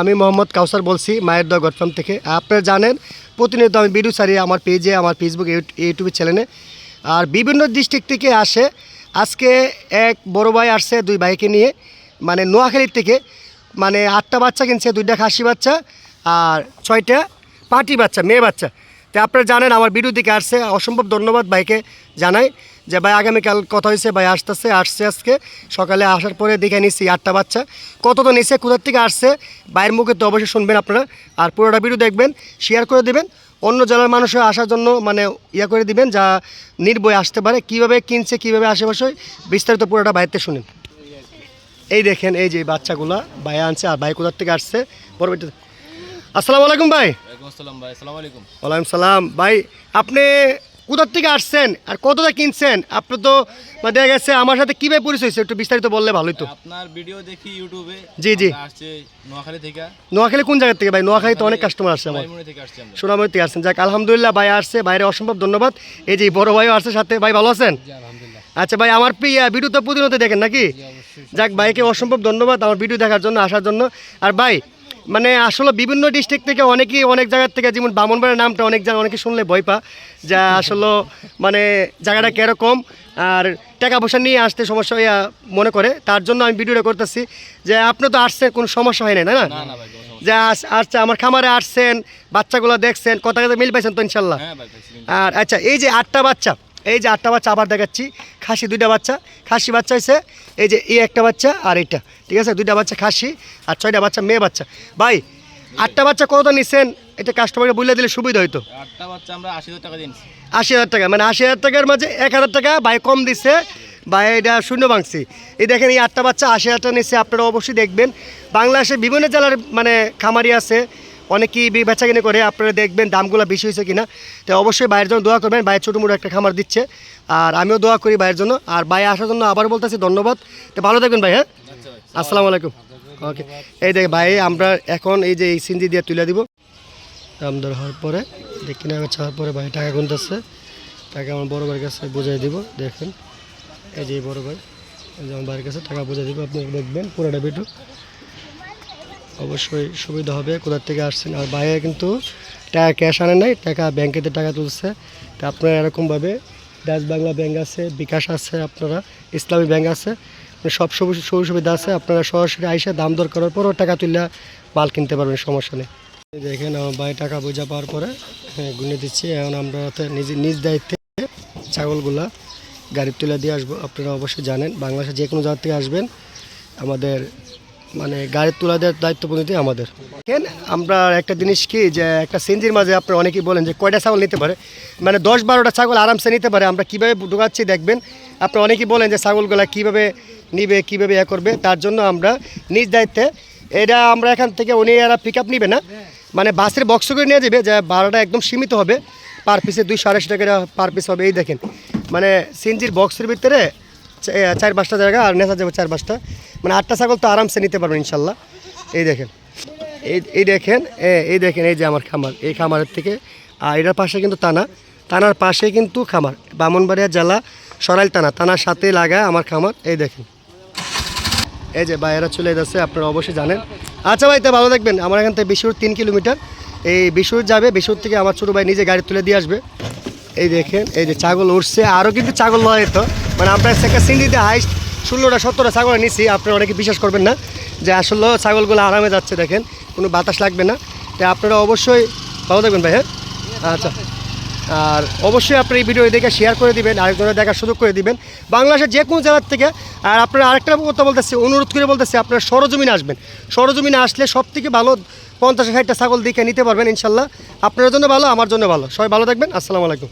আমি মোহাম্মদ কাউসার বলছি, মায়ের দোয়া গটফার্ম থেকে। আপনারা জানেন, প্রতিনিয়ত আমি ভিডিও ছাড়ি আমার পেজে, আমার ফেসবুক ইউটিউব চ্যানেলে আর বিভিন্ন ডিস্ট্রিক্ট থেকে আসে। আজকে এক বড় ভাই আসছে দুই ভাইকে নিয়ে মানে নোয়াখালীর থেকে। মানে আটটা বাচ্চা কিনছে, দুইটা খাসি বাচ্চা আর ছয়টা পাটি বাচ্চা, মেয়ে বাচ্চা। তো আপনারা জানেন, আমার ভিডিও দিকে আসছে। অসম্ভব ধন্যবাদ ভাইকে জানাই। যে ভাই আগামীকাল কথা হয়েছে ভাই আসতেছে আসছে আজকে। সকালে আসার পরে দেখে নিচ্ছি আটটা বাচ্চা কত তো নিচ্ছে কোথার থেকে আসছে ভাইয়ের মুখে তো অবশ্যই শুনবেন আপনারা। আর পুরোটা ভিডিও দেখবেন শেয়ার করে দেবেন। অন্য জেলার মানুষের আসার জন্য মানে ইয়া করে দিবেন যা নির্ভয় আসতে পারে কীভাবে কিনছে কীভাবে আশেপাশে বিস্তারিত পুরোটা বাইরে শুনেন। এই দেখেন এই যে বাচ্চাগুলা ভাই আনছে আর ভাই কোথার থেকে আসছে পরবর্তী আসসালামু আলাইকুম ভাই। ওয়ালাইকুম আসসালাম ভাই আসসালামু আলাইকুম। ওয়ালাইকুম সালাম। ভাই আপনি কোথার থেকে আসছেন? আর কতটা কিনছেন? আপনি তো মানে দেখা গেছে আমার সাথে কীভাবে পরিচয় হয়েছে? একটু বিস্তারিত বললে ভালোই তো। আপনার ভিডিও দেখি ইউটিউবে। জি, জি। আসছে নোয়াখালী থেকে। নোয়াখালী কোন জায়গা থেকে ভাই? নোয়াখালী তো অনেক কাস্টমার আসছে আমার। সোনামণি থেকে আসছেন। যাক আলহামদুলিল্লাহ ভাই আসছে। বাইরে অসম্ভব ধন্যবাদ। এই যে বড় ভাইও আসছে সাথে। ভাই ভালো আছেন? আচ্ছা ভাই আমার প্রিয় ভিডিও তো প্রতিনিয়ত দেখেন নাকি? যাক ভাইকে অসম্ভব ধন্যবাদ আমার ভিডিও দেখার জন্য আসার জন্য। আর ভাই মানে আসলে বিভিন্ন ডিস্ট্রিক্ট থেকে অনেকেই অনেক জায়গার থেকে যেমন বামনবাড়ির নামটা অনেক জায়গা অনেকে শুনলে ভয় পা যা আসলে মানে জায়গাটা কীরকম আর টাকা পয়সা নিয়ে আসতে সমস্যা ইয়া মনে করে। তার জন্য আমি ভিডিওটা করতেছি যে আপনি তো আসছেন কোনো সমস্যা হয় না? না যে আস- আসছে আমার খামারে আসছেন বাচ্চাগুলো দেখছেন কথা কথা মিল পাইছেন তো ইনশাল্লাহ? হ্যাঁ আর আচ্ছা এই যে আটটা বাচ্চা এই যে আটটা বাচ্চা আবার দেখাচ্ছি। খাসি দুইটা বাচ্চা। খাসি বাচ্চা হয়েছে এই যে এই একটা বাচ্চা আর এইটা। ঠিক আছে? দুইটা বাচ্চা খাসি আর ছয়টা বাচ্চা মেয়ে বাচ্চা। ভাই আটটা বাচ্চা কত নিচ্ছেন এটা কাস্টমারকে বলে দিলে সুবিধা হইতো। আটটা বাচ্চা আমরা আশি হাজার টাকা দিনছি আশি হাজার টাকা। মানে আশি হাজার টাকার মাঝে এক হাজার টাকা ভাই কম দিচ্ছে ভাই এটা শূন্য ভাঙছি। এই দেখেন এই আটটা বাচ্চা আশি হাজার টাকা নিচ্ছে আপনারা অবশ্যই দেখবেন। বাংলাদেশে বিভিন্ন জেলার মানে খামারি আছে। অনেকেই বেচা কিনে করে, আপনারা দেখবেন দামগুলো বেশি হয়েছে কিনা। তো অবশ্যই বাইরের জন্য দোয়া করবেন বাইরে ছোটো মোটো একটা খামার দিচ্ছে। আর আমিও দোয়া করি বাইরের জন্য। আর বাইরে আসার জন্য আবার বলতেছি ধন্যবাদ। তো ভালো থাকবেন ভাই হ্যাঁ? আসসালামু আলাইকুম। ওকে। এই দেখ ভাই, আমরা এখন এই যে এই সিঞ্জি দিয়ে তুলে দিব। দাম দর হওয়ার পরে, দেখি না ছাড়ার পরে ভাই টাকা গুনতেছে। টাকা আমার বড় ভাইয়ের কাছে বুঝাই দিব, দেখেন। এই যে বড় ভাই, এই যে আমার ভাইয়ের কাছে টাকা বুঝাই দিব, আপনি দেখবেন, পুরোটা ভিডিও অবশ্যই সুবিধা হবে কোথার থেকে আসছেন। আর বাইরে কিন্তু টাকা ক্যাশ আনে নাই, টাকা ব্যাংকেতে টাকা তুলছে। তা আপনারা এরকমভাবে ডাচ বাংলা ব্যাংক আছে, বিকাশ আছে, আপনারা ইসলামী ব্যাংক আছে মানে সব সুযোগ সুবিধা আছে, আপনারা সরাসরি আইসে দাম দর করার পরও টাকা তুললে মাল কিনতে পারবেন, সমস্যা নেই। দেখেন, আমার ভাই টাকা বোঝা পাওয়ার পরে হ্যাঁ গুনে দিচ্ছি। এখন আমরা নিজ নিজ দায়িত্বে ছাগলগুলা গাড়ি তুলে দিয়ে আসব। আপনারা অবশ্যই জানেন বাংলাদেশে যে কোনো জায়গা থেকে আসবেন, আমাদের মানে গাড়ি তোলা দেওয়ার দায়িত্ব পদ্ধতি আমাদের। দেখেন আমরা একটা জিনিস কি, যে একটা সিঞ্জির মাঝে আপনারা অনেকেই বলেন যে কয়টা ছাগল নিতে পারে। মানে দশ বারোটা ছাগল আরামসে নিতে পারে। আমরা কীভাবে ঢুকাচ্ছি দেখবেন। আপনারা অনেকেই বলেন যে ছাগলগুলা কীভাবে নিবে, কীভাবে ইয়ে করবে। তার জন্য আমরা নিজ দায়িত্বে এটা আমরা এখান থেকে উনি এরা পিক আপ নিবে না। মানে বাসের বক্স করে নিয়ে যাবে, যে ভাড়াটা একদম সীমিত হবে। পার পিসে দুইশো আড়াইশো টাকা পার পিস হবে। এই দেখেন মানে সিঞ্জির বক্সের ভিতরে চার পাঁচটা জায়গা আর নেশা যাবে চার পাঁচটা। মানে আটটা ছাগল তো আরামসে নিতে পারবেন ইনশাল্লাহ। এই দেখেন, এই এই দেখেন এই দেখেন, এই যে আমার খামার, এই খামারের থেকে। আর এটার পাশে কিন্তু টানা টানার পাশে কিন্তু খামার, বামনবাড়িয়া জেলা সরাইল টানা টানার সাথে লাগায় আমার খামার, এই দেখেন। এই যে বাইরে চলে যাচ্ছে, আপনারা অবশ্যই জানেন। আচ্ছা ভাই, তা ভালো দেখবেন আমার এখান থেকে বিশুর তিন কিলোমিটার। এই বিশুর যাবে, বিশুর থেকে আমার ছোটো ভাই নিজে গাড়ি তুলে দিয়ে আসবে। এই দেখেন, এই যে ছাগল উঠছে আরও কিন্তু ছাগল নয় তো। মানে আমরা সেকা সিন্ডিতে হাইস্ট ষোলোটা সত্তরটা ছাগল নিছি। আপনারা অনেকে বিশ্বাস করবেন না যে আসলে ছাগলগুলো আরামে যাচ্ছে, দেখেন। কোনো বাতাস লাগবে না। তাই আপনারা অবশ্যই ভালো থাকবেন ভাই হ্যাঁ? আচ্ছা। আর অবশ্যই আপনি এই ভিডিও দেখে শেয়ার করে দিবেন আরেকজনের দেখার সুযোগ করে দিবেন। বাংলাদেশের যে কোনো জেলার থেকে, আর আপনারা আরেকটা কথা বলতেছি, অনুরোধ করে বলতেছি, আপনারা সরজমিনে আসবেন। সরজমিনে আসলে সব থেকে ভালো পঞ্চাশ ষাটটা ছাগল দিকে নিতে পারবেন, ইনশাল্লাহ। আপনার জন্য ভালো, আমার জন্য ভালো। সবাই ভালো থাকবেন, আসসালামু আলাইকুম।